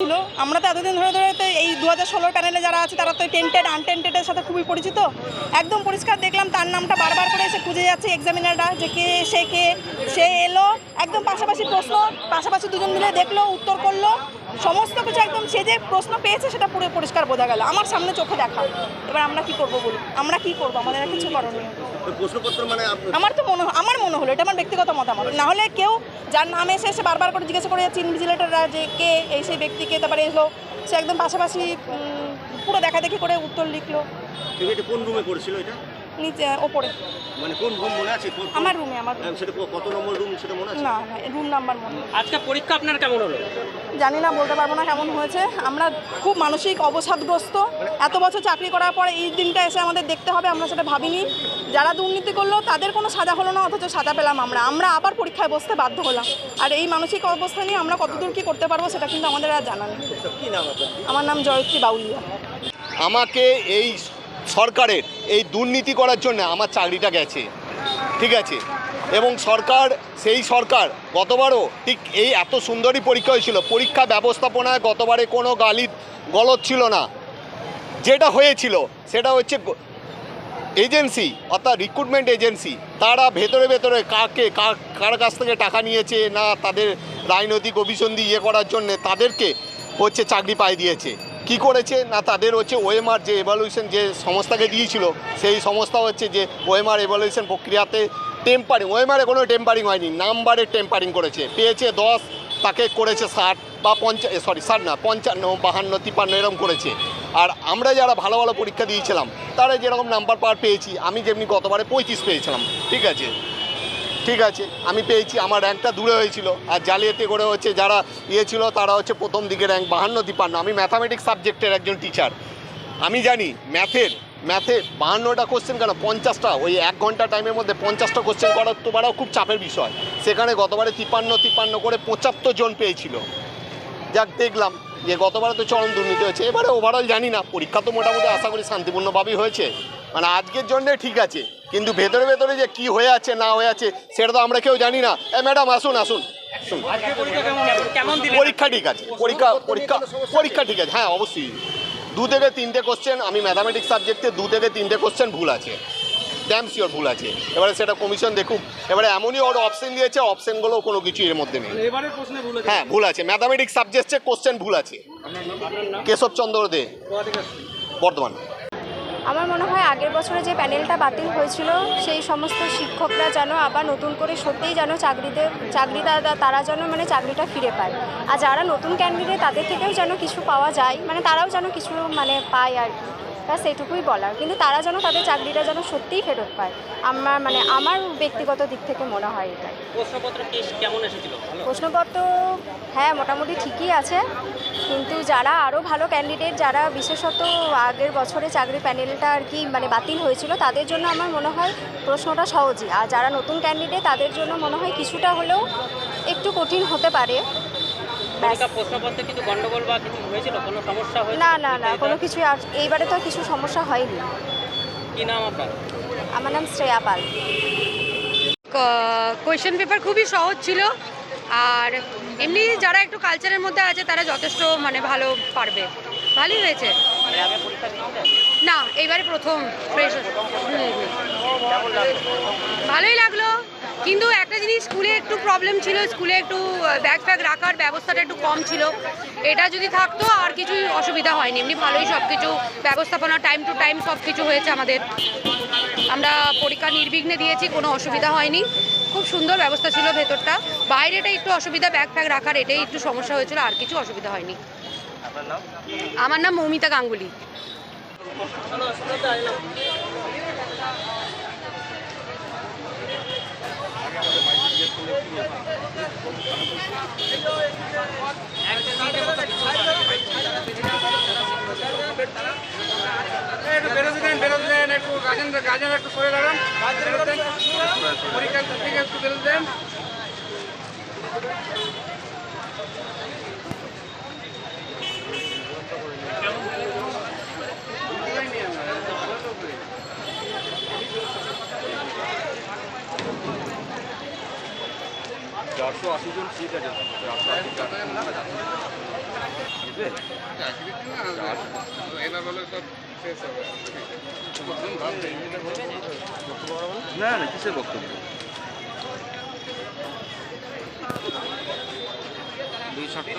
ছিল। আমরা তো এতদিন ধরে ধরে তো এই দু হাজার ষোলোর প্যানেলে যারা আছে, তারা তো টেন্টেড আনটেন্টেডের সাথে খুবই পরিচিত। একদম পরিষ্কার দেখলাম তার নামটা বারবার করে এসে খুঁজে যাচ্ছে এক্সামিনাররা যে কে, সে কে, সে এলো, একদম পাশাপাশি প্রশ্ন, পাশাপাশি দুজন মিলে দেখল, উত্তর করল। সমস্ত কিছু একদম সে যে প্রশ্ন পেয়েছে সেটা পুরো পরিষ্কার বোঝা গেল। আমার সামনে চোখে দেখা। এবার আমরা কি করব বলি আমরা কি করব? আমাদের আর কিছু করণীয়। প্রশ্নপত্র মানে আমার তো মনে আমার মনে হলো এটা আমার ব্যক্তিগত মতামত। না হলে কেউ যার নামে এসে এসে বারবার করে জিজ্ঞাসা করে যাচ্ছে ইনভিজিলেটাররা যে কে? এই সেই ব্যক্তিকে? তারপরে এলো। সে একদম পাশাপাশি পুরো দেখা দেখি করে উত্তর লিখলো। কোন রুমে করেছিল এটা? নিচে ওপরে। মানে কোন রুম মনে আছে? আমার রুমে আমার হ্যাঁ, সেটা কত নম্বর রুম সেটা মনে আছে? না না রুম নাম্বার মনে। আজকে পরীক্ষা আপনার কেমন হলো? জানি না বলতে পারব না কেমন হয়েছে। আমরা খুব মানসিক অবসাদগ্রস্ত। এত বছর চাকরি করার পর এই দিনটা এসে আমাদের দেখতে হবে আমরা সেটা ভাবিনি। যারা দুর্নীতি করল তাদের কোনো সাজা হলো না অথচ সাজা পেলাম আমরা। আমরা আবার পরীক্ষায় বসতে বাধ্য হলাম। আর এই মানসিক অবস্থা নিয়ে আমরা কতদূর কী করতে পারব সেটা কিন্তু আমাদের আর জানা নেই। কি আমার নাম জয়ত্রী বাউলিয়া। আমাকে এই সরকারের এই দুর্নীতি করার জন্য আমার চাকরিটা গেছে। ঠিক আছে? এবং সরকার, সেই সরকার গতবারও ঠিক এই এত সুন্দরই পরীক্ষা হয়েছিল। পরীক্ষা ব্যবস্থাপনায় গতবারে কোনো গালি গলত ছিল না। যেটা হয়েছিল সেটা হচ্ছে এজেন্সি, অর্থাৎ রিক্রুটমেন্ট এজেন্সি, তারা ভেতরে ভেতরে কাকে কার- কার কাছ থেকে টাকা নিয়েছে না তাদের রাজনৈতিক অভিসন্ধি ইয়ে করার জন্য তাদেরকে হচ্ছে চাকরি পাই দিয়েছে। কি করেছে না তাদের হচ্ছে ওএমআর যে এভালুয়েশন যে সংস্থাকে দিয়েছিল, সেই সংস্থা হচ্ছে যে ওএমআর এভালুয়েশন প্রক্রিয়াতে টেম্পারিং ওএমআরে কোনো টেম্পারিং হয়নি, নাম্বারে টেম্পারিং করেছে। পেয়েছে দশ, তাকে করেছে ষাট বা পঞ্চা সরি ষাট না, পঞ্চান্ন, বাহান্ন তিপ্পান্ন এরকম করেছে। আর আমরা যারা ভালো ভালো পরীক্ষা দিয়েছিলাম, তারা যেরকম নাম্বার পার পেয়েছি, আমি যেমনি গতবারে পঁয়ত্রিশ পেয়েছিলাম, ঠিক আছে? ঠিক আছে, আমি পেয়েছি, আমার র্যাঙ্কটা দূরে হয়েছিল। আর জালিয়াতি করে হচ্ছে যারা ইয়ে ছিল, তারা হচ্ছে প্রথম দিকে র্যাঙ্ক বাহান্ন তিপ্পান্ন আমি ম্যাথামেটিক্স সাবজেক্টের একজন টিচার আমি জানি ম্যাথের ম্যাথে বাহান্নটা কোশ্চেন কেন? পঞ্চাশটা, ওই এক ঘণ্টা টাইমের মধ্যে পঞ্চাশটা কোশ্চেন করা তো বাড়াও খুব চাপের বিষয়। সেখানে গতবারে তিপান্ন তিপান্ন করে পঁচাত্তর জন পেয়েছিল। যাক, দেখলাম যে গতবারে তো চরম দুর্নীতি হয়েছে। এবারে ওভারঅল জানি না, পরীক্ষা তো মোটামুটি আশা করি শান্তিপূর্ণভাবেই হয়েছে। মানে আজকের জন্যে ঠিক আছে। কিন্তু ভেতরে ভেতরে যে কি হয়ে আছে না হয়ে আছে সেটা তো আমরা কেউ জানি না। এ ম্যাডাম আসুন আসুন। পরীক্ষা ঠিক আছে। পরীক্ষা পরীক্ষা পরীক্ষা ঠিক আছে। হ্যাঁ অবশ্যই। দু থেকে তিনটে কোশ্চেন আমি ম্যাথামেটিক্স সাবজেক্টে দু থেকে তিনটে কোশ্চেন ভুল আছে। ড্যাম শিওর ভুল আছে। এবারে সেটা কমিশন দেখুক। এবারে এমনই ওর অপশন দিয়েছে অপশনগুলো কোনো কিছু এর মধ্যে নেই। হ্যাঁ ভুল আছে। ম্যাথামেটিক্স সাবজেক্টে কোশ্চেন ভুল আছে। কেশবচন্দ্র দে। বর্ধমান। আমার মনে হয় আগের বছরে যে প্যানেলটা বাতিল হয়েছিল, সেই সমস্ত শিক্ষকরা যেন আবার নতুন করে সত্যিই যেন চাকরিতে চাকরিদাতা তারা যেন মানে চাকরিটা ফিরে পায়। আর যারা নতুন ক্যান্ডিডেট তাদের থেকেও যেন কিছু পাওয়া যায় মানে তারাও যেন কিছু মানে পায় আর কি। ব্যাস এইটুকুই বলার। কিন্তু তারা যেন তাদের চাকরিটা যেন সত্যিই ফেরত পায়। আমার মানে আমার ব্যক্তিগত দিক থেকে মনে হয় এটাই। প্রশ্নপত্র কেমন এসেছিল? প্রশ্নপত্র হ্যাঁ মোটামুটি ঠিকই আছে। কিন্তু যারা আরও ভালো ক্যান্ডিডেট যারা বিশেষত আগের বছরে চাকরি প্যানেলটা আর কি মানে বাতিল হয়েছিল তাদের জন্য আমার মনে হয় প্রশ্নটা সহজই। আর যারা নতুন ক্যান্ডিডেট তাদের জন্য মনে হয় কিছুটা হলেও একটু কঠিন হতে পারে। না না না কোনো কিছু এইবারে তো কিছু সমস্যা হয়নি। কি নাম আপনার? আমার নাম শ্রেয়া পাল। কোয়েশ্চেন পেপার খুবই সহজ ছিল। আর এমনি যারা একটু কালচারের মধ্যে আছে তারা যথেষ্ট মানে ভালো পারবে। ভালোই হয়েছে। এর আগে পরীক্ষা দিয়েছিলেন না এইবারে প্রথম। ফ্রেশ ভালোই লাগল। কিন্তু একটা জিনিস স্কুলে একটু প্রবলেম ছিল, স্কুলে একটু ব্যাগ ফ্যাগ রাখার ব্যবস্থাটা একটু কম ছিল। এটা যদি থাকতো, আর কিছুই অসুবিধা হয়নি। এমনি ভালোই সব কিছু ব্যবস্থাপনা টাইম টু টাইম সব কিছু হয়েছে আমাদের। আমরা পরীক্ষা নির্বিঘ্নে দিয়েছি, কোনো অসুবিধা হয়নি। খুব সুন্দর ব্যবস্থা ছিল ভেতরটা। বাইরেটা একটু অসুবিধা ব্যাগ ফ্যাগ রাখার এটাই একটু সমস্যা হয়েছিল, আর কিছু অসুবিধা হয়নি। আমার নাম মৌমিতা গাঙ্গুলি। একটু বেরোতে দেন একটু গার্জেন গার্জেন একটু সরে দাঁড়ান। পরীক্ষার থেকে চারশো আশি জন সিট আছে চারশো আশি না না কিসের বক্তব্য দুই শর্ত